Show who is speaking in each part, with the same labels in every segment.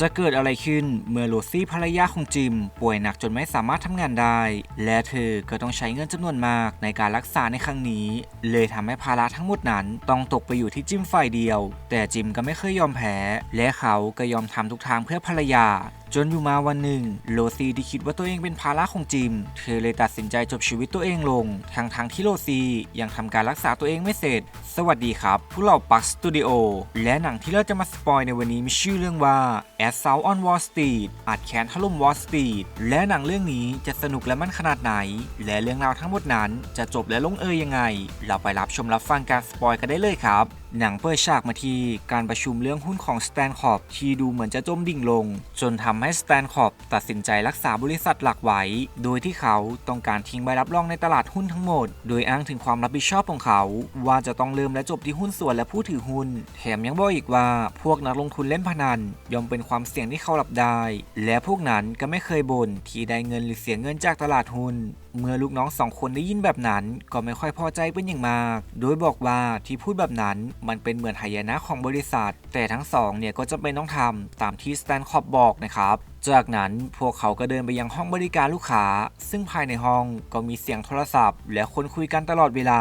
Speaker 1: จะเกิดอะไรขึ้นเมื่อโรซี่ภรรยาของจิม ป่วยหนักจนไม่สามารถทำงานได้ และเธอก็ต้องใช้เงินจำนวนมากในการรักษาในครั้งนี้ เลยทำให้ภาระทั้งหมดนั้นต้องตกไปอยู่ที่จิมฝ่ายเดียว แต่จิมก็ไม่เคยยอมแพ้ และเขาก็ยอมทำทุกทางเพื่อภรรยา จนอยู่มาวันหนึ่งโรซี่ที่คิดว่าตัวเองเป็นภาระของจิม เธอเลยตัดสินใจจบชีวิตตัวเองลง ทั้งทางที่โรซี่ยังทำการรักษาตัวเองไม่เสร็จ สวัสดีครับพวกเราปักสตูดิโอและหนังที่เราจะมาสปอยในวันนี้มีชื่อเรื่องว่า As s o u on Wall Street อัดแคนถล่ม Wall Street และหนังเรื่องนี้จะสนุกและมันขนาดไหน และเรื่องราวทั้งหมดนั้นจะจบและลงเอยยังไง เราไปรับชมรับฟังการสปอยกันได้เลยครับ หนังเปิดฉากมาที่การประชุมเรื่องหุ้นของสแตนคอร์ปที่ดูเหมือนจะจมดิ่งลง จนทำให้สแตนคอร์ปตัดสินใจรักษาบริษัทหลักไว้ โดยที่เขาต้องการทิ้งใบรับรองในตลาดหุ้นทั้งหมด โดยอ้างถึงความรับผิดชอบของเขา ว่าจะต้องเริ่มและจบที่หุ้นส่วนและผู้ถือหุ้น แถมยังบอกอีกว่าพวกนักลงทุนเล่นพนันย่อมเป็นความเสี่ยงที่เขารับได้ และพวกนั้นก็ไม่เคยบ่นที่ได้เงินหรือเสียเงินจากตลาดหุ้นเมื่อลูกน้องสองคนได้ยินแบบนั้น ก็ไม่ค่อยพอใจเป็นอย่างมาก โดยบอกว่าที่พูดแบบนั้นมันเป็นเหมือนหายนะของบริษัท แต่ทั้งสองเนี่ยก็จะเป็นต้องทำตามที่สแตนคอปบอกนะครับ จากนั้นพวกเขาก็เดินไปยังห้องบริการลูกค้า ซึ่งภายในห้องก็มีเสียงโทรศัพท์ และคนคุยกันตลอดเวลา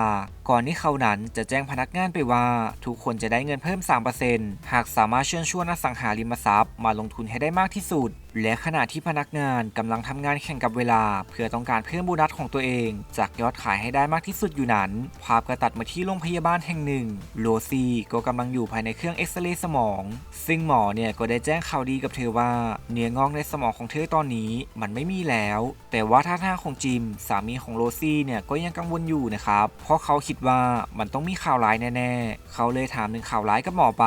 Speaker 1: ก่อนที่เขานั้นจะแจ้งพนักงานไปว่า ทุกคนจะได้เงินเพิ่ม 3%หากสามารถเชิญชวนอสังหาริมทรัพย์มาลงทุนให้ได้มากที่สุด และขณะที่พนักงานกำลังทำงานแข่งกับเวลา เพื่อต้องการเพิ่มโบนัสของตัวเอง จากยอดขายให้ได้มากที่สุดอยู่นั้น ภาพก็ตัดมาที่โรงพยาบาลแห่งหนึ่งโรซี่ก็กำลังอยู่ภายในเครื่องเอ็กซเรย์สมอง ซึ่งหมอเนี่ยก็ได้แจ้งข่าวดีกับเธอว่าเนื้องอกในสมองของเธอตอนนี้มันไม่มีแล้ว แต่ว่าท่าทางของจิมสามีของโรซี่เนี่ยก็ยังกังวลอยู่นะครับ เพราะเขาคิดว่ามันต้องมีข่าวร้ายแน่ๆ เขาเลยถามถึงข่าวร้ายกับหมอไป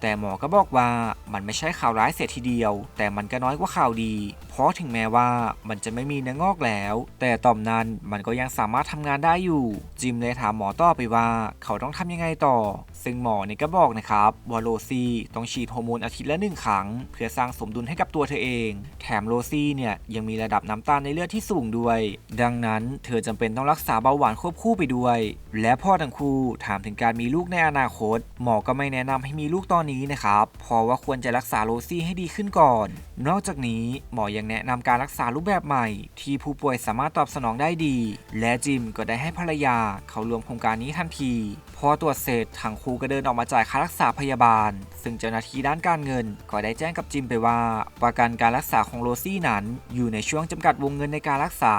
Speaker 1: แต่หมอก็บอกว่ามันไม่ใช่ข่าวร้ายเสียทีเดียว แต่มันก็น้อยกว่าข่าวดี เพราะถึงแม้ว่ามันจะไม่มีเนื้องอกแล้ว แต่ต่อมนั้นมันก็ยังสามารถทำงานได้อยู่ จิมเลยถามหมอต่อไปว่า เขาต้องทำยังไงต่อ ซึ่งหมอเนี่ยก็บอกนะครับว่าโรซี่ต้องฉีดฮอร์โมนอาทิตย์ละหนึ่งครั้ง เพื่อสร้างสมดุลให้กับตัวเธอเอง แถมโรซี่เนี่ยยังมีระดับน้ำตาลในเลือดที่สูงด้วย ดังนั้นเธอจำเป็นต้องรักษาเบาหวานควบคู่ไปด้วย และพ่อทั้งคู่ถามถึงการมีลูกในอนาคต หมอก็ไม่แนะนำให้มีลูกตอนนี้นะครับเพราะว่าควรจะรักษาโรซี่ให้ดีขึ้นก่อน นอกจากนี้หมอยังแนะนำการรักษารูปแบบใหม่ ที่ผู้ป่วยสามารถตอบสนองได้ดี และจิมก็ได้ให้ภรรยา เขารวมโครงการนี้ทันทีพอตรวจเสร็จทางครูก็เดินออกมาจ่ายค่ารักษาพยาบาล ซึ่งเจ้าหน้าที่ด้านการเงิน ก็ได้แจ้งกับจิมไปว่า ประกันการรักษาของโรซี่นั้น อยู่ในช่วงจำกัดวงเงินในการรักษา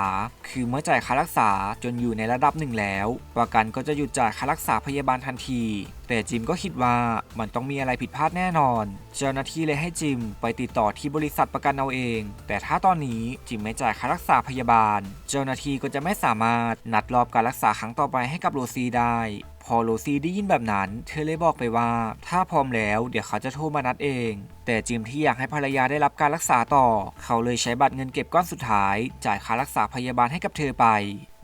Speaker 1: คือเมื่อจ่ายค่ารักษาจนอยู่ในระดับหนึ่งแล้ว ประกันก็จะหยุดจ่ายค่ารักษาพยาบาลทันที แต่จิมก็คิดว่ามันต้องมีอะไรผิดพลาดแน่นอน เจ้าหน้าที่เลยให้จิมไปติดต่อที่บริษัทประกันเอาเอง แต่ถ้าตอนนี้จิมไม่จ่ายค่ารักษาพยาบาล เจ้าหน้าที่ก็จะไม่สามารถนัดรอบการรักษาครั้งต่อไปให้กับโรซี่ได้ พอโรซี่ได้ยินแบบนั้น เธอเลยบอกไปว่า ถ้าพร้อมแล้วเดี๋ยวเขาจะโทรมานัดเอง แต่จิมที่อยากให้ภรรยาได้รับการรักษาต่อ เขาเลยใช้บัตรเงินเก็บก้อนสุดท้าย จ่ายค่ารักษาพยาบาลให้กับเธอไป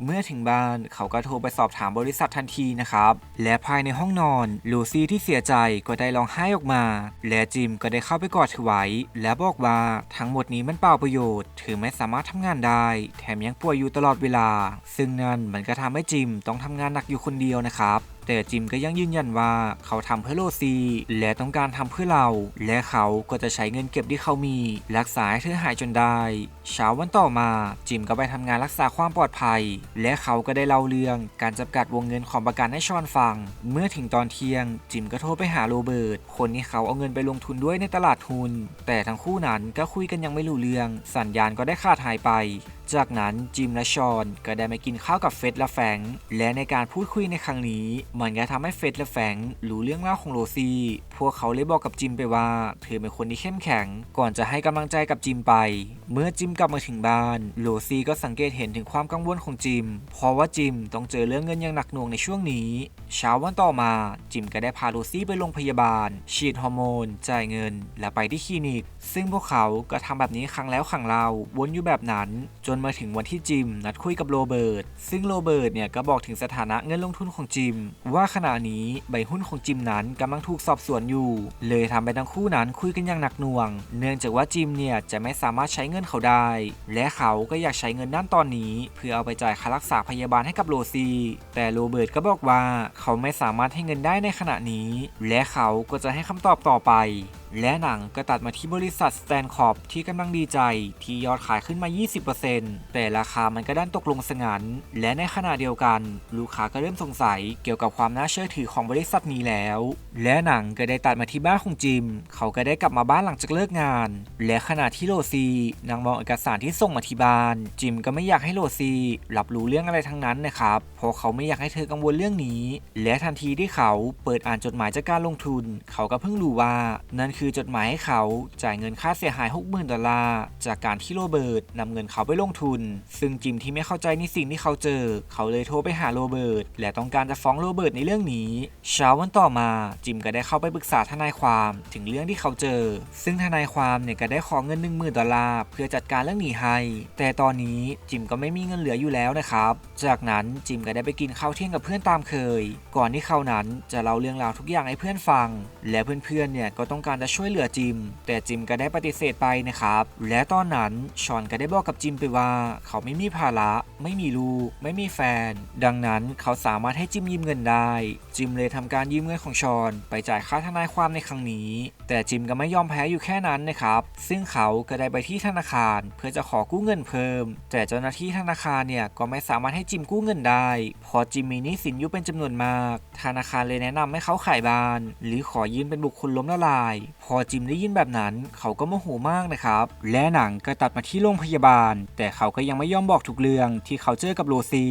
Speaker 1: เมื่อถึงบ้านเขาก็โทรไปสอบถามบริษัททันทีนะครับ และภายในห้องนอนลูซี่ที่เสียใจก็ได้ร้องไห้ออกมา และจิมก็ได้เข้าไปกอดเธอไว้ และบอกว่าทั้งหมดนี้มันเปล่าประโยชน์เธอไม่สามารถทำงานได้ แถมยังป่วยอยู่ตลอดเวลา ซึ่งนั่นมันก็ทำให้จิมต้องทำงานหนักอยู่คนเดียวนะครับ แต่จิมก็ยังยืนยันว่าเขาทำเพื่อโรซีและต้องการทำเพื่อเรา และเขาก็จะใช้เงินเก็บที่เขามี รักษาให้เธอหายจนได้ เช้าวันต่อมาจิมก็ไปทำงานรักษาความปลอดภัย และเขาก็ได้เล่าเรื่องการจำกัดวงเงินของประกันให้ชอนฟัง เมื่อถึงตอนเที่ยง จิมก็โทรไปหาโรเบิร์ตคนที่เขาเอาเงินไปลงทุนด้วยในตลาดหุ้นแต่ทั้งคู่นั้นก็คุยกันยังไม่รู้เรื่อง สัญญาณก็ได้ขาดหายไปจากนั้นจิมและชอนก็ได้มากินข้าวกับเฟสและแฟง และในการพูดคุยในครั้งนี้ มันก็ทำให้เฟสและแฟงรู้เรื่องเล่าวของโรซี่ พวกเขาเลยบอกกับจิมไปว่า เธอเป็นคนที่เข้มแข็ง ก่อนจะให้กำลังใจกับจิมไป เมื่อจิมกลับมาถึงบ้าน โรซี่ก็สังเกตเห็นถึงความกังวลของจิม เพราะว่าจิมต้องเจอเรื่องเงินอย่างหนักหน่วงในช่วงนี้ เช้าวันต่อมา จิมก็ได้พาโรซี่ไปโรงพยาบาล ฉีดฮอร์โมน จ่ายเงิน และไปที่คลินิก ซึ่งพวกเขาก็ทำแบบนี้ครั้งแล้วครั้งเล่าวนอยู่แบบนั้นจนนมาถึงวันที่จิม นัดคุยกับโรเบิร์ตซึ่งโรเบิร์ตเนี่ยก็บอกถึงสถานะเงินลงทุนของจิม ว่าขณะนี้ใบหุ้นของจิมนั้นกำลังถูกสอบสวนอยู่ เลยทำให้ทั้งคู่นั้นคุยกันอย่างหนักหน่วง เนื่องจากว่าจิมเนี่ยจะไม่สามารถใช้เงินเขาได้ และเขาก็อยากใช้เงินด้านตอนนี้ เพื่อเอาไปจ่ายค่ารักษาพยาบาลให้กับโรซี แต่โรเบิร์ตก็บอกว่าเขาไม่สามารถให้เงินได้ในขณะนี้ และเขาก็จะให้คำตอบต่อไป และหนังก็ตัดมาที่บริษัทสแตนคอปที่กำลังดีใจที่ยอดขายขึ้นมา 20%แต่ราคามันก็ด้านตกลงสงันและในขณะเดียวกัน ลูกค้าก็เริ่มสงสัยเกี่ยวกับความน่าเชื่อถือของบริษัทนี้แล้ว และหนังก็ได้ตัดมาที่บ้านของจิม เขาก็ได้กลับมาบ้านหลังจากเลิกงาน และขณะที่โรซีนางมองเอกสารที่ส่งมาที่บ้าน จิมก็ไม่อยากให้โรซี รับรู้เรื่องอะไรทั้งนั้นนะครับเพราะเขาไม่อยากให้เธอกังวลเรื่องนี้ และทันทีที่เขาเปิดอ่านจดหมายจากการลงทุน เขาก็เพิ่งรู้ว่านั่นคือือจดหมายให้เขาจ่ายเงินค่าเสียหาย 60,000 ดอลลาร์จากการที่โรเบิร์ตนำเงินเขาไปลงทุน ซึ่งจิมที่ไม่เข้าใจในสิ่งที่เขาเจอ เขาเลยโทรไปหาโรเบิร์ตและต้องการจะฟ้องโรเบิร์ตในเรื่องนี้ เช้าวันต่อมาจิมก็ได้เข้าไปปรึกษาทนายความถึงเรื่องที่เขาเจอ ซึ่งทนายความเนี่ยก็ได้ขอเงิน 10,000 ดอลลาร์เพื่อจัดการเรื่องนี้ให้ แต่ตอนนี้จิมก็ไม่มีเงินเหลืออยู่แล้วนะครับ จากนั้นจิมก็ได้ไปกินข้าวเที่ยงกับเพื่อนตามเคย ก่อนที่เขานั้นจะเล่าเรื่องราวทุกอย่างให้เพื่อนฟัง และเพื่อนๆเนี่ยก็ต้องการจะช่วยเหลือจิม แต่จิมก็ได้ปฏิเสธไปนะครับ และตอนนั้นชอนก็ได้บอกกับจิมไปว่า เขาไม่มีภาระ ไม่มีลูก ไม่มีแฟน ดังนั้นเขาสามารถให้จิมยืมเงินได้ จิมเลยทำการยืมเงินของชอน ไปจ่ายค่าทนายความในครั้งนี้ แต่จิมก็ไม่ยอมแพ้อยู่แค่นั้นนะครับ ซึ่งเขาก็ได้ไปที่ธนาคาร เพื่อจะขอกู้เงินเพิ่ม แต่เจ้าหน้าที่ธนาคารเนี่ยก็ไม่สามารถให้จิมกู้เงินได้เพราะจิมมีหนี้สินอยู่เป็นจำนวนมาก ธนาคารเลยแนะนำให้เขาขายบ้าน หรือขอยืมเป็นบุคคลล้มละลายพอจิมได้ยินแบบนั้นเขาก็โมโหมากนะครับ และหนังก็ตัดมาที่โรงพยาบาล แต่เขาก็ยังไม่ยอมบอกทุกเรื่องที่เขาเจอกับโรซี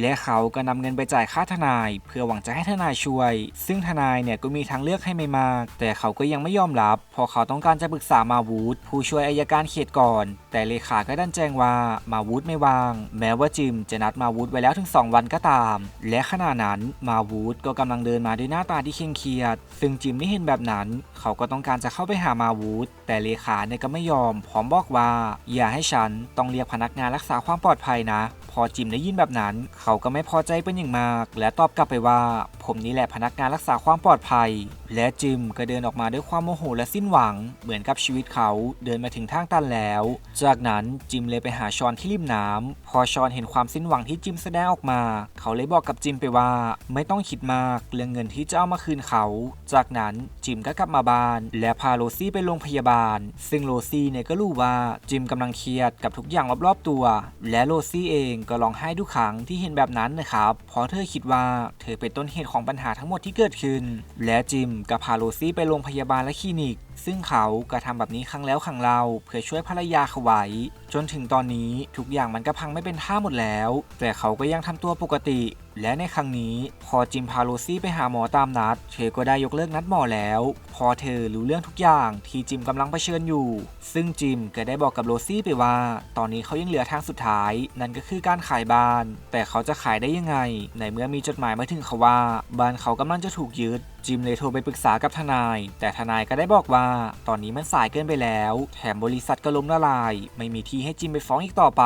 Speaker 1: และเขาก็นำเงินไปจ่ายค่าทนาย เพื่อหวังจะให้ทนายช่วย ซึ่งทนายเนี่ยก็มีทางเลือกให้ไม่มาก แต่เขาก็ยังไม่ยอมรับพราะเขาต้องการจะปรึกษามาวูดผู้ช่วยอายการเขตก่อน แต่เลขาก็ดันแจ้งว่ามาวูดไม่ว่าง แม้ว่าจิมจะนัดมาวูดไว้แล้วถึง 2 วันก็ตาม และขณะนั้นมาวูดก็กำลังเดินมาด้วยหน้าตาที่เคร่งเครียด ซึ่งจิมได้เห็นแบบนั้น เขาก็ต้องการจะเข้าไปหามาวูดแต่เลขาเนี่ยก็ไม่ยอม พร้อมบอกว่า อย่าให้ฉันต้องเรียกพนักงานรักษาความปลอดภัยนะ พอจิมได้ยินแบบนั้น เขาก็ไม่พอใจเป็นอย่างมาก และตอบกลับไปว่า ผมนี่แหละพนักงานรักษาความปลอดภัย และจิมก็เดินออกมาด้วยความโมโหและสิ้นหวัง เหมือนกับชีวิตเขาเดินมาถึงทางตันแล้ว จากนั้นจิมเลยไปหาชอนที่ริมน้ำพอชอนเห็นความสิ้นหวังที่จิมแสดงออกมา เขาเลยบอกกับจิมไปว่า ไม่ต้องคิดมากเรื่องเงินที่จะเอามาคืนเขา จากนั้นจิมก็กลับมาบ้าน และพาโรซี่ไปโรงพยาบาล ซึ่งโรซี่เนี่ยก็รู้ว่าจิมกำลังเครียดกับทุกอย่างรอบๆตัว และโรซี่เองก็ร้องไห้ทุกครั้งที่เห็นแบบนั้นนะครับเพราะเธอคิดว่าเธอเป็นต้นเหตุของปัญหาทั้งหมดที่เกิดขึ้น และจิมก็พาโรซี่ไปโรงพยาบาลและคลินิก ซึ่งเขาก็ทำแบบนี้ครั้งแล้วครั้งเล่าเพื่อช่วยภรรยาเขาไว้ จนถึงตอนนี้ทุกอย่างมันก็พังไม่เป็นท่าหมดแล้ว แต่เขาก็ยังทำตัวปกติ และในครั้งนี้พอจิมพาโรซี่ไปหาหมอตามนัด เธอก็ได้ยกเลิกนัดหมอแล้ว พอเธอรู้เรื่องทุกอย่างที่จิมกำลังเผชิญอยู่ ซึ่งจิมก็ได้บอกกับโรซี่ไปว่า ตอนนี้เขายังเหลือทางสุดท้าย นั่นก็คือการขายบ้าน แต่เขาจะขายได้ยังไง ในเมื่อมีจดหมายมาถึงเขาว่า บ้านเขากำลังจะถูกยึด จิมเลยโทรไปปรึกษากับทนาย แต่ทนายก็ได้บอกว่าตอนนี้มันสายเกินไปแล้ว แถมบริษัทก็ล้มละลาย ไม่มีที่ให้จิมไปฟ้องอีกต่อไป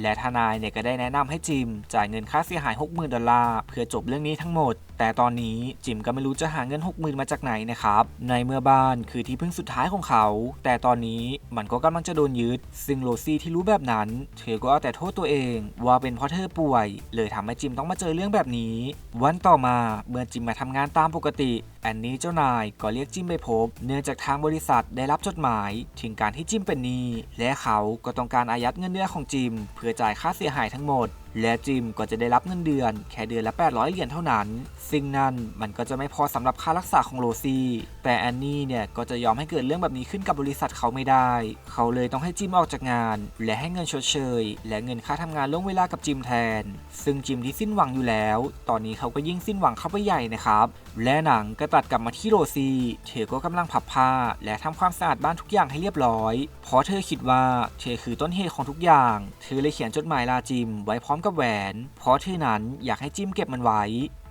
Speaker 1: และทนายเนี่ยก็ได้แนะนำให้จิม จ่ายเงินค่าเสียหาย 60,000 ดอลลาร์เพื่อจบเรื่องนี้ทั้งหมด แต่ตอนนี้จิมก็ไม่รู้จะหาเงิน 60,000 มาจากไหนนะครับ ในเมื่อบ้านคือที่พึ่งสุดท้ายของเขา แต่ตอนนี้มันก็กำลังจะโดนยึด ซึ่งโรซี่ที่รู้แบบนั้น เธอก็เอาแต่โทษตัวเอง ว่าเป็นเพราะเธอป่วย เลยทำให้จิมต้องมาเจอเรื่องแบบนี้ วันต่อมาเมื่อจิมมาทำงานตามปกติแอนนี่เจ้านายก็เรียกจิมไปพบ เนื่องจากทางบริษัทได้รับจดหมาย ถึงการที่จิมเป็นหนี้และเขาก็ต้องการอายัดเงินเดือนของจิม เพื่อจ่ายค่าเสียหายทั้งหมด และจิมก็จะได้รับเงินเดือน แค่เดือนละ 800 เหรียญเท่านั้น ซึ่งนั่นมันก็จะไม่พอสำหรับค่ารักษาของโรซี่ แต่แอนนี่เนี่ยก็จะยอมให้เกิดเรื่องแบบนี้ขึ้นกับบริษัทเขาไม่ได้ เขาเลยต้องให้จิมออกจากงาน และให้เงินชดเชย และเงินค่าทำงานล่วงเวลากับจิมแทน ซึ่งจิมที่สิ้นหวังอยู่แล้ว ตอนนี้เขาก็ยิ่งสิ้นหวังเข้าไปใหญ่นะครับ และหนังก็ตัดกลับมาที่โรซี่เธอก็กำลังพับผ้า และทำความสะอาดบ้านทุกอย่างให้เรียบร้อย เพราะเธอคิดว่าเธอคือต้นเหตุของทุกอย่าง เธอเลยเขียนจดหมายลาจิม ไว้พร้อมกับแหวน เพราะเธอนั้นอยากให้จิ้มเก็บมันไว้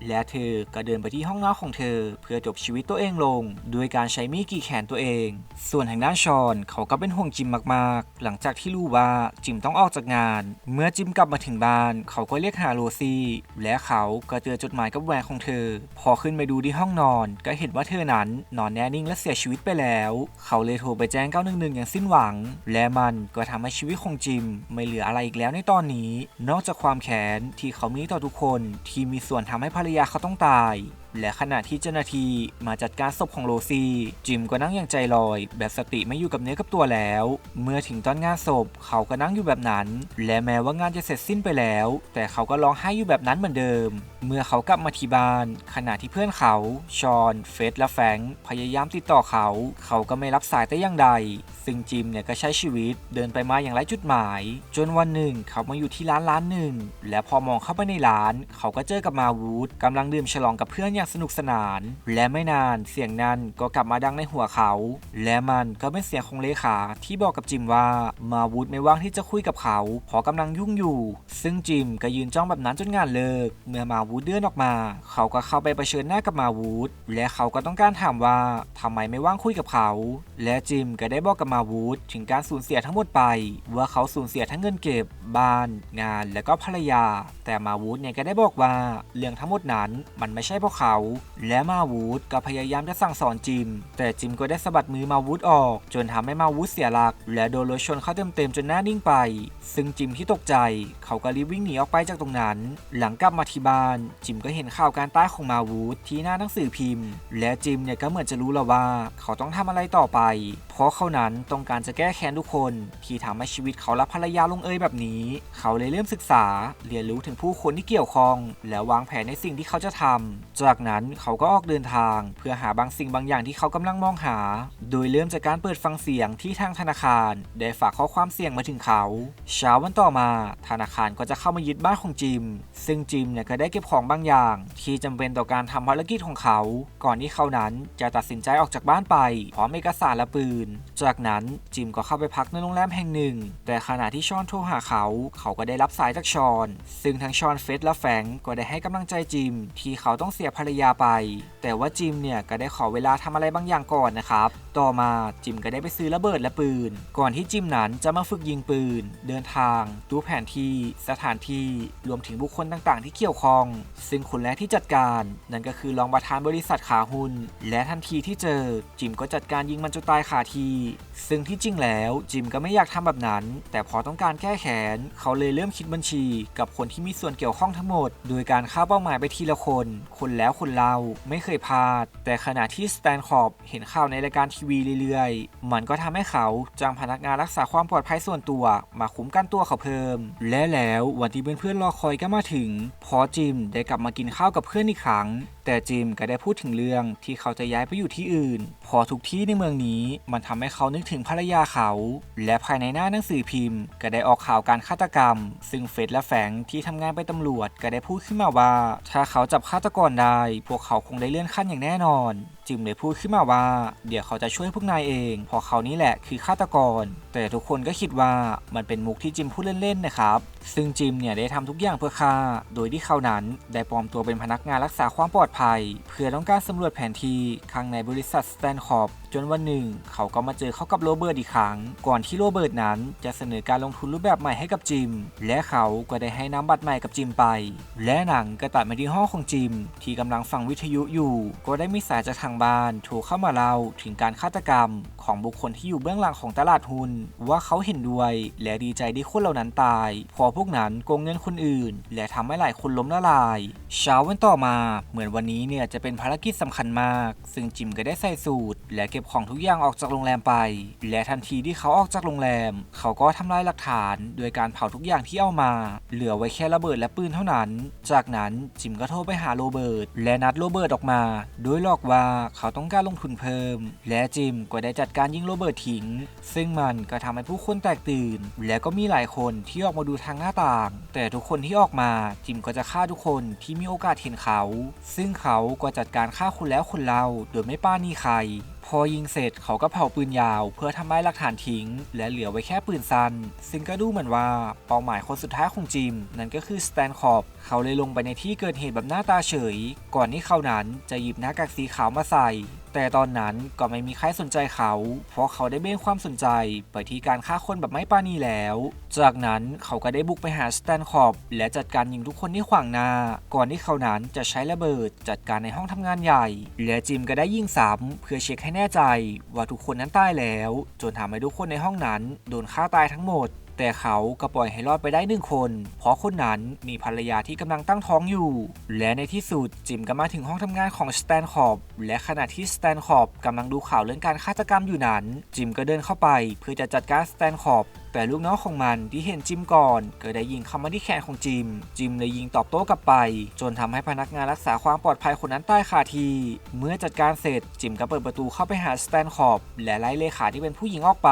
Speaker 1: และเธอก็เดินไปที่ห้องนอนของเธอ เพื่อจบชีวิตตัวเองลง ด้วยการใช้มีดกรีดแขนตัวเอง ส่วนทางด้านชอนเขาก็เป็นห่วงจิมมากๆ หลังจากที่รู้ว่าจิมต้องออกจากงาน เมื่อจิมกลับมาถึงบ้าน เขาก็เรียกหาโรซี่ และเขาก็เจอจดหมายกับแหวนของเธอ พอขึ้นไปดูที่ห้องนอน ก็เห็นว่าเธอนั้นนอนแน่นิ่งและเสียชีวิตไปแล้ว เขาเลยโทรไปแจ้ง 911 อย่างสิ้นหวัง และมันก็ทำให้ชีวิตของจิม ไม่เหลืออะไรอีกแล้วในตอนนี้ นอกจากความแค้นที่เขามีต่อทุกคนที่มีส่วนทำให้ภรรยาเขาต้องตายและขณะที่เจ้าหน้าที่มาจัดการศพของโรซี่ จิมก็นั่งอย่างใจลอย แบบสติไม่อยู่กับเนื้อกับตัวแล้ว เมื่อถึงตอนงานศพเขาก็นั่งอยู่แบบนั้น และแม้ว่างานจะเสร็จสิ้นไปแล้ว แต่เขาก็ร้องไห้อยู่แบบนั้นเหมือนเดิม เมื่อเขากลับมาที่บ้าน ขณะที่เพื่อนเขาชอนเฟสและแฟงพยายามติดต่อเขา เขาก็ไม่รับสายแต่อย่างใด ซึ่งจิมเนี่ยก็ใช้ชีวิตเดินไปมาอย่างไร้จุดหมาย จนวันหนึ่งเขามาอยู่ที่ร้านร้านหนึ่ง และพอมองเข้าไปในร้าน เขาก็เจอกับมาวูดกำลังดื่มฉลองกับเพื่อนอย่างสนุกสนาน และไม่นานเสียงนั้นก็กลับมาดังในหัวเขา และมันก็เป็นเสียงของเลขาที่บอกกับจิมว่ามาวูดไม่ว่างที่จะคุยกับเขาเพราะกำลังยุ่งอยู่ ซึ่งจิมก็ยืนจ้องแบบนั้นจนงานเลิก เมื่อมาวูดเดินออกมา เขาก็เข้าไปเผชิญหน้ากับมาวูดและเขาก็ต้องการถามว่าทำไมไม่ว่างคุยกับเขา และจิมก็ได้บอกกับมาวูดถึงการสูญเสียทั้งหมดไป ว่าเขาสูญเสียทั้งเงินเก็บ บ้าน งาน และก็ภรรยา แต่มาวูดเนี่ยก็ได้บอกว่าเรื่องทั้งหมดนั้นมันไม่ใช่เพราะเขาและมาวูดก็พยายามจะสั่งสอนจิม แต่จิมก็ได้สะบัดมือมาวูดออก จนทำให้มาวูดเสียหลัก และโดนรถชนเข้าเต็มๆจนหน้านิ่งไป ซึ่งจิมที่ตกใจ เขาก็รีบวิ่งหนีออกไปจากตรงนั้น หลังกลับมาที่บ้าน จิมก็เห็นข่าวการตายของมาวูดที่หน้าหนังสือพิมพ์ และจิมเนี่ยก็เหมือนจะรู้แล้วว่า เขาต้องทำอะไรต่อไป เพราะเขานั้นต้องการจะแก้แค้นทุกคนที่ทำให้ชีวิตเขาและภรรยาลงเอยแบบนี้ เขาเลยเริ่มศึกษาเรียนรู้ถึงผู้คนที่เกี่ยวข้อง และวางแผนในสิ่งที่เขาจะทำจากนั้นเขาก็ออกเดินทาง เพื่อหาบางสิ่งบางอย่างที่เขากำลังมองหา โดยเริ่มจากการเปิดฟังเสียงที่ทางธนาคาร ได้ฝากข้อความเสี่ยงมาถึงเขา เช้าวันต่อมา ธนาคารก็จะเข้ามายึดบ้านของจิม ซึ่งจิมเนี่ยก็ได้เก็บของบางอย่าง ที่จำเป็นต่อการทำภารกิจของเขา ก่อนที่เขานั้นจะตัดสินใจออกจากบ้านไปพร้อมเอกสารและปืนจากนั้นจิมก็เข้าไปพักในโรงแรมแห่งหนึ่ง แต่ขณะที่ชอนโทรหาเขา เขาก็ได้รับสายจากชอน ซึ่งทั้งชอนเฟสและแฟงก์ก็ได้ให้กำลังใจจิม ที่เขาต้องเสียภรรยาไป แต่ว่าจิมเนี่ยก็ได้ขอเวลาทำอะไรบางอย่างก่อนนะครับ ต่อมาจิมก็ได้ไปซื้อระเบิดและปืน ก่อนที่จิมนั้นจะมาฝึกยิงปืน เดินทางดูแผนที่ สถานที่รวมถึงบุคคลต่างๆ ที่เกี่ยวข้อง ซึ่งคนแรกที่จัดการ นั่นก็คือรองประธานบริษัทขาหุ้นและทันทีที่เจอ จิมก็จัดการยิงมันจนตายคาที ซึ่งที่จริงแล้วจิมก็ไม่อยากทำแบบนั้น แต่พอต้องการแก้แค้นเขาเลยเริ่มคิดบัญชี กับคนที่มีส่วนเกี่ยวข้องทั้งหมด โดยการฆ่าเป้าหมายไปทีละคน คนแล้วคนเล่าไม่เคยพลาด แต่ขณะที่สแตนคอบเห็นข่าวในรายการทีวีเรื่อยๆ มันก็ทำให้เขาจ้างพนักงานรักษาความปลอดภัยส่วนตัว มาคุ้มกันตัวเขาเพิ่ม และแล้ววันที่เพื่อนๆรอคอยก็มาถึง พอจิมได้กลับมากินข้าวกับเพื่อนอีกครั้ง แต่จิมก็ได้พูดถึงเรื่องที่เขาจะย้ายไปอยู่ที่อื่น พอทุกที่ในเมืองนี้มันทำให้เขานึกถึงภรรยาเขา และภายในหน้าหนังสือพิมพ์ ก็ได้ออกข่าวการฆาตกรรม ซึ่งเฟสและแฟรงที่ทำงานไปนตำรวจก็ได้พูดขึ้นมาว่า ถ้าเขาจับฆาตกรได้ พวกเขาคงได้เลื่อนขั้นอย่างแน่นอน จิมเลยพูดขึ้นมาว่า เดี๋ยวเขาจะช่วยพวกนายเองเพราะเขานี่แหละคือฆาตกร แต่ทุกคนก็คิดว่ามันเป็นมุกที่จิมพูดเล่นๆนะครับ ซึ่งจิมเนี่ยได้ทำทุกอย่างเพื่อฆ่าโดยที่เขานั้นได้ปลอมตัวเป็นพนักงานรักษาความปลอดภัย เพื่อต้องการสำรวจแผนที่ข้างในบริษัทสแตนคอร์ปจนวันหนึ่ง เขาก็มาเจอเข้ากับโรเบิร์ตอีกครั้ง ก่อนที่โรเบิร์ตนั้นจะเสนอการลงทุนรูปแบบใหม่ให้กับจิม และเขาก็ได้ให้น้ำบัตรใหม่กับจิมไป และหนังก็ตัดมาที่ห้องของจิม ที่กำลังฟังวิทยุอยู่ ก็ได้มีสายจากทางบ้านโทรเข้ามาเล่าถึงการฆาตกรรม ของบุคคลที่อยู่เบื้องหลังของตลาดหุ้นว่าเขาเห็นด้วย และดีใจที่คนเหล่านั้นตายพอพวกนั้นโกงเงินคนอื่น และทำให้หลายคนล้มละลาย เช้าวันต่อมา เหมือนวันนี้เนี่ยจะเป็นภารกิจสำคัญมาก ซึ่งจิมก็ได้ใส่สูตร และเก็บของทุกอย่างออกจากโรงแรมไป และทันทีที่เขาออกจากโรงแรม เขาก็ทำลายหลักฐาน โดยการเผาทุกอย่างที่เอามา เหลือไว้แค่ระเบิดและปืนเท่านั้น จากนั้นจิมก็โทรไปหาโรเบิร์ตและนัดโรเบิร์ตออกมา โดยหลอกว่าเขาต้องการลงทุนเพิ่ม และจิมก็ได้จัดการยิงโรเบิร์ตทิ้ง ซึ่งมันก็ทำให้ผู้คนแตกตื่น และก็มีหลายคนที่ออกมาดูทางหน้าต่าง แต่ทุกคนที่ออกมาจิมก็จะฆ่าทุกคนที่มีโอกาสเห็นเขา ซึ่งเขาก็จัดการฆ่าคนแล้วคนเล่าโดยไม่ป้านีใคร พอยิงเสร็จเขาก็เผาปืนยาว เพื่อทำลายหลักฐานทิ้ง และเหลือไว้แค่ปืนสั้น ซึ่งก็ดูเหมือนว่าเป้าหมายคนสุดท้ายของจิม นั่นก็คือสแตนคอร์ปเขาเลยลงไปในที่เกิดเหตุแบบหน้าตาเฉย ก่อนที่เขานั้นจะหยิบหน้ากากสีขาวมาใส่ แต่ตอนนั้นก็ไม่มีใครสนใจเขา เพราะเขาได้เบ้นความสนใจไปที่การฆ่าคนแบบไม่ปราณีแล้ว จากนั้นเขาก็ได้บุกไปหาสแตนคอร์ปและจัดการยิงทุกคนที่ขวางหน้า ก่อนที่เขานั้นจะใช้ระเบิดจัดการในห้องทำงานใหญ่ และจิมก็ได้ยิงซ้ำเพื่อเช็คให้แน่ใจว่าทุกคนนั้นตายแล้ว จนทำให้ทุกคนในห้องนั้นโดนฆ่าตายทั้งหมด แต่เขาก็ปล่อยให้รอดไปได้หนึ่งคน เพราะคนนั้นมีภรรยาที่กำลังตั้งท้องอยู่ และในที่สุดจิมก็มาถึงห้องทำงานของสแตนคอบและขณะที่สแตนคอบกำลังดูข่าวเรื่องการฆาตกรรมอยู่นั้น จิมก็เดินเข้าไปเพื่อจะจัดการสแตนคอบ แต่ลูกน้องของมันที่เห็นจิมก่อนเก็ได้ยิงเข้ามาที่แขนของจิม จิมเลยยิงตอบโต้กลับไป จนทำให้พนักงานรักษาความปลอดภัยคนนั้นตายคาทีเมื่อจัดการเสร็จจิมก็เปิดประตูเข้าไปหาสแตนคอปและไล่เลขาที่เป็นผู้หญิงออกไป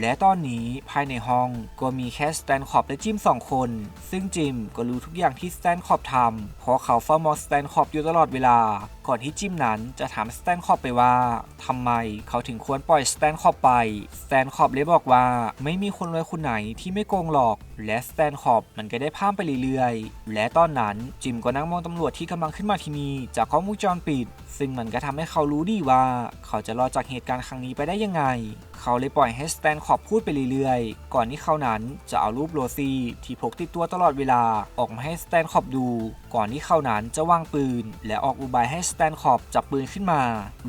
Speaker 1: และตอนนี้ภายในห้องก็มีแค่สแตนคอปและจิมสองคน ซึ่งจิมก็รู้ทุกอย่างที่สแตนคอปทำเพราะเขาเฝ้ามองสแตนคอปอยู่ตลอดเวลา ก่อนที่จิมนั้นจะถามสแตนคอปไปว่าทำไมเขาถึงควรปล่อยสแตนคอปไป สแตนคอปเลยบอกว่า ไม่มีคนรวยคนไหนที่ไม่โกงหรอก และสแตนคอปมันก็ได้พามไปเรื่อยๆ และตอนนั้นจิมก็นั่งมองตำรวจที่กำลังขึ้นมาที่นี่จากกล้องวงจรปิด ซึ่งมันก็ทำให้เขารู้ดีว่า เขาจะรอดจากเหตุการณ์ครั้งนี้ไปได้ยังไง เขาเลยปล่อยให้สแตนคอปพูดไปเรื่อยๆ ก่อนที่เขานั้นจะเอารูปโรซี่ที่พกติดตัวตลอดเวลาออกมาให้สแตนคอปดูก่อนที่เขานั้นจะวางปืน และออกอุบายให้สแตนคอปจับปืนขึ้นมา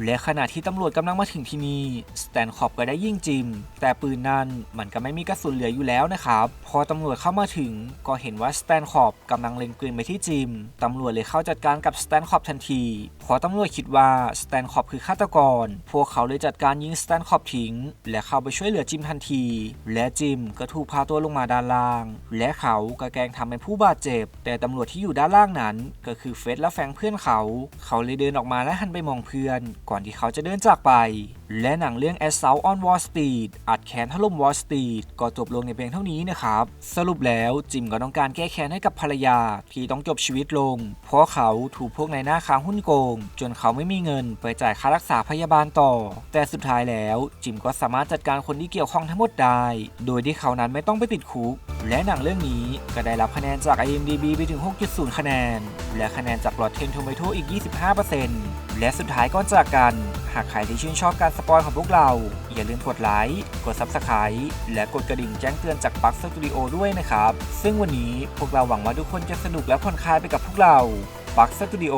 Speaker 1: และขณะที่ตำรวจกำลังมาถึงที่นี่สแตนคอปก็ได้ยิงจิม แต่ปืนนั้นมันก็ไม่มีกระสุนเหลืออยู่แล้วนะครับ พอตำรวจเข้ามาถึงก็เห็นว่าสแตนคอปกำลังเล็งปืนไปที่จิม ตำรวจเลยเข้าจัดการกับสแตนคอปทันทีพราะตำรวจคิดว่าสแตนคอปคือฆาตกร พวกเขาเลยจัดการยิงสแตนคอปทิ้ง และเข้าไปช่วยเหลือจิมทันที และจิมก็ถูกพาตัวลงมาด้านล่าง และเขาก็แกล้งทำเป็นผู้บาดเจ็บ แต่ตำรวจที่อยู่ด้านล่างนั้นก็คือเฟสและแฟงเพื่อนเขา เขาเลยเดินออกมาและหันไปมองเพื่อน ก่อนที่เขาจะเดินจากไป และหนังเรื่อง Assault on Wall Street อัดแค้นถล่ม Wall Street ก็จบลงในเพียงเท่านี้นะครับ สรุปแล้วจิมก็ต้องการแก้แค้นให้กับภรรยาที่ต้องจบชีวิตลง เพราะเขาถูกพวกนายหน้าค้างหุ้นโกง จนเขาไม่มีเงินไปจ่ายค่ารักษาพยาบาลต่อ แต่สุดท้ายแล้วจิมก็สามารถจัดการคนที่เกี่ยวข้องทั้งหมดได้ โดยที่เขานั้นไม่ต้องไปติดคุก และหนังเรื่องนี้ก็ได้รับคะแนนจาก IMDb ไปถึง 6.0 คะแนนและคะแนนจาก Rotten Tomato อีก 25%และสุดท้ายก่อนจากกัน หากใครที่ชื่นชอบการสปอยของพวกเรา อย่าลืมกดไลค์ กด Subscribe และกดกระดิ่งแจ้งเตือนจากปักสตูดิโอด้วยนะครับ ซึ่งวันนี้พวกเราหวังว่าทุกคนจะสนุกและผ่อนคลายไปกับพวกเราปักสตูดิโอ